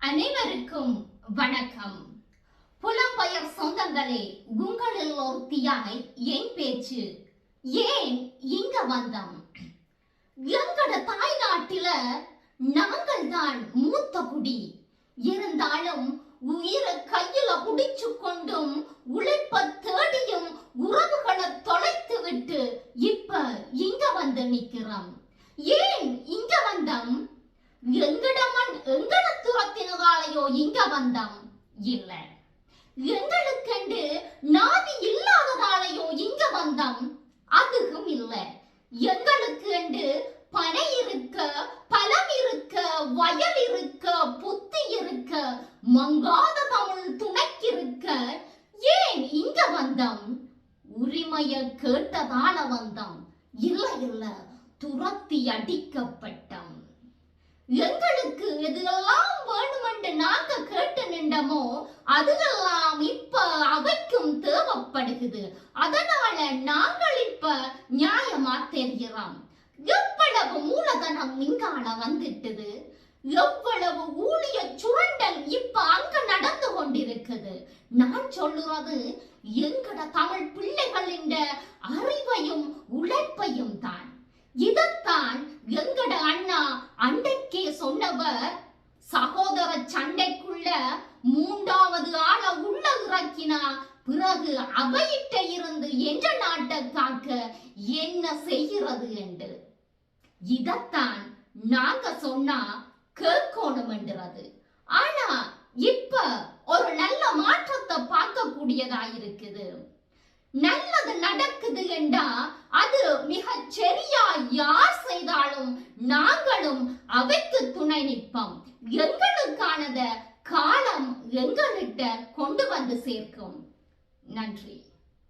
அனைவருக்கும் வணக்கம். புலம்பெயர் சொந்தங்களே உங்களில் ஒருத்தியாய் என் பேச்சு. ஏன் இங்க வந்தோம்? எங்கட தாய்நாட்டில நாங்கள் தான் மூத்த குடி. இருந்தாலும் உயிரை கையில குடிச்சு கொண்டும் உழைப்ப தேடியும் உறவுகளை தொலைத்து விட்டு இப்ப இங்க வந்து நிக்கிறோம். ஏன் இங்க வந்தோம்? இங்க வந்தோம் இல்ல. எங்களுக்கென்று நாதி இல்லாததாலேயோ இங்க வந்தோம் அதுவும் இல்ல. எங்களுக்கு என்று பனை இருக்க பலம் இருக்க வயல் இருக்க புத்தி இருக்க மங்காத தமிழ் துணைக்கிருக்க ஏன் இங்க வந்தோம்? உரிமைய கேட்டதால வந்தோம். இல்ல இல்ல துரத்தி அடிக்கப்பட்டோம். எங்களுக்கு அதுவெல்லாம் இப்ப அவைக்கும் தேவைப்படுகிறது. அதனால நாங்கள் இப்ப நியாயமா தெரிகிறோம். எவ்வளவு மூலதனம் இங்கால வந்துட்டது? எவ்வளவு ஊழிய சுரண்டல் இப்ப அங்க நடந்து கொண்டிருக்குது? நான் சொல்லுவது எங்கட தமிழ் பிள்ளைகளின் அறிவையும் உழைப்பையும் தான். இதத்தான் எங்கட அண்ணா அண்டைக்கே சொன்னவர் சகோதர சண்டைக்குள்ள மூணு இறக்கினா பிறகு அவையிட்ட இருந்து என்ற நாட்டை காக்க என்ன செய்கிறது என்று? இதத்தான் நாங்க சொன்னா கேட்கணும் என்றது. ஆனா இப்ப ஒரு நல்ல மாற்றத்தை பார்க்கக்கூடியதா இருக்குது. நல்லது நடக்குது என்றா அது மிக சரியா யார் செய்தாலும் நாங்களும் அவைக்கு துணை நிற்போம். எங்களுக்கானத காலம் எங்கள்கிட்ட கொண்டு வந்து சேர்க்கும். நன்றி.